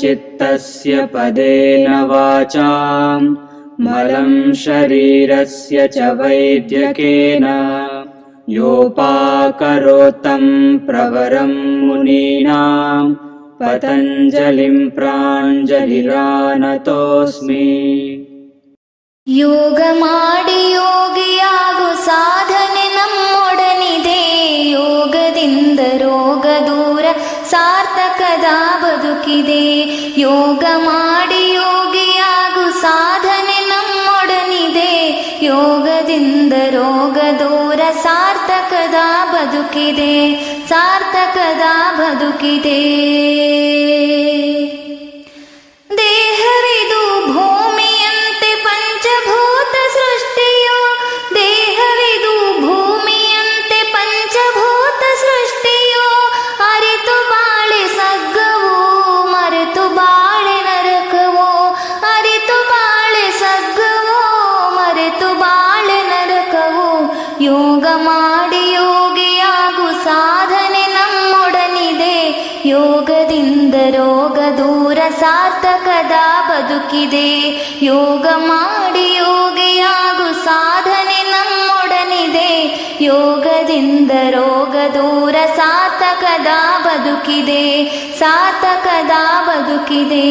चित्तस्य पदेन वाचां मलं शरीरस्य च वैद्यकेन। योपाकरोत्तं प्रवरं मुनीनां पतञ्जलिं प्राञ्जलिरानतोऽस्मि। ಯೋಗ ಸಾರ್ಥಕದ ಬದುಕಿದೆ ಯೋಗ ಮಾಡಿ ಯೋಗಿಯಾಗು ಸಾಧನೆ ನಮ್ಮೊಡನಿದೆ ಯೋಗದಿಂದ ರೋಗ ದೂರ ಸಾರ್ಥಕದ ಬದುಕಿದೆ ಸಾರ್ಥಕದ ಬದುಕಿದೆ ಯೋಗ ಮಾಡಿ ಯೋಗಿಯಾಗು ಸಾಧನೆ ನಮ್ಮೊಡನಿದೆ ಯೋಗದಿಂದ ರೋಗ ದೂರ ಸಾರ್ಥಕದ ಬದುಕಿದೆ ಯೋಗ ಮಾಡಿ ಯೋಗಿಯಾಗು ಸಾಧನೆ ನಮ್ಮೊಡನಿದೆ ಯೋಗದಿಂದ ರೋಗ ದೂರ ಸಾರ್ಥಕದ ಬದುಕಿದೆ ಸಾರ್ಥಕದ ಬದುಕಿದೆ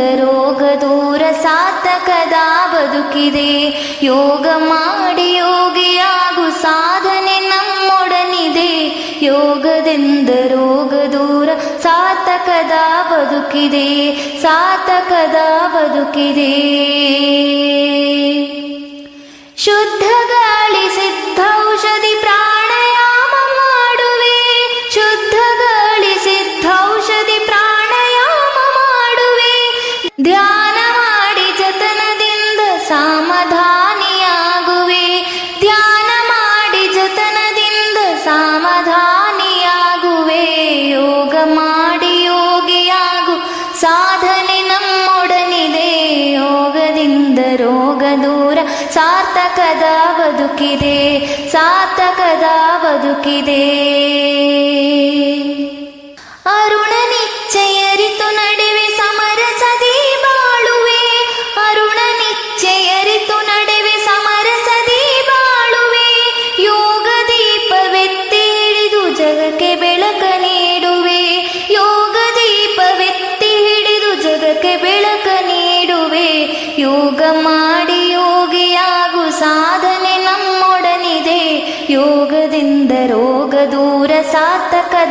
ರೋಗ ದೂರ ಸಾತಕದ ಬದುಕಿದೆ. ಯೋಗ ಮಾಡಿ ಯೋಗಿಯಾಗು ಸಾಧನೆ ನಮ್ಮೊಡನಿದೆ. ಯೋಗದಿಂದ ರೋಗ ದೂರ ಸಾತಕದ ಬದುಕಿದೆ. ಸಾತಕದ ಬದುಕಿದೆ. ಶುದ್ಧ ಗಾಳಿ ಸಿದ್ಧೌಷಧಿ ಪ್ರಾಣಾಯಾಮ ನಮ್ಮೊಡನಿದೆ ಯೋಗದಿಂದ ರೋಗ ದೂರ. ಸಾರ್ಥಕದ ಬದುಕಿದೆ ಸಾರ್ಥಕದ ಬದುಕಿದೆ. ಅರುಣ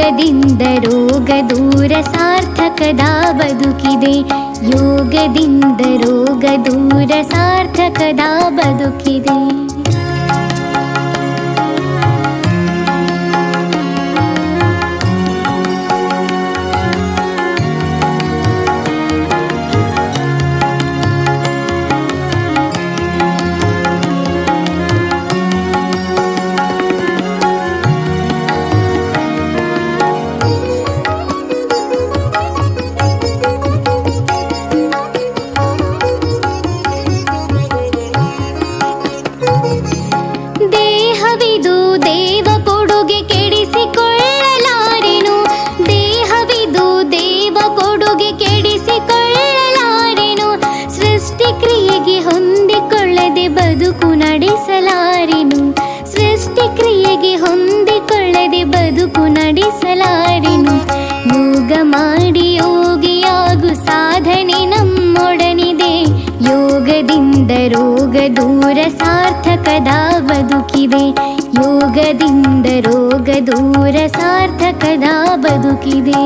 ಯೋಗದಿಂದ ರೋಗ ದೂರ सारकदा ಬದುಕಿದೆ ಯೋಗದಿಂದ ರೋಗ ದೂರ दूर ಬದುಕಿದೆ ಬದುಕಿದೆ ಯೋಗದಿಂದ ರೋಗ ದೂರ ಸಾರ್ಥಕದ ಬದುಕಿದೆ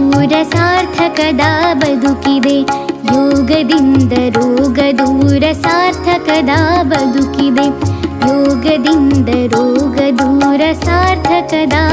दूर सारकदा बतुकिने भोग दिन्दोग दूर सार बतु भोग दिन्दोग दूर सार कदा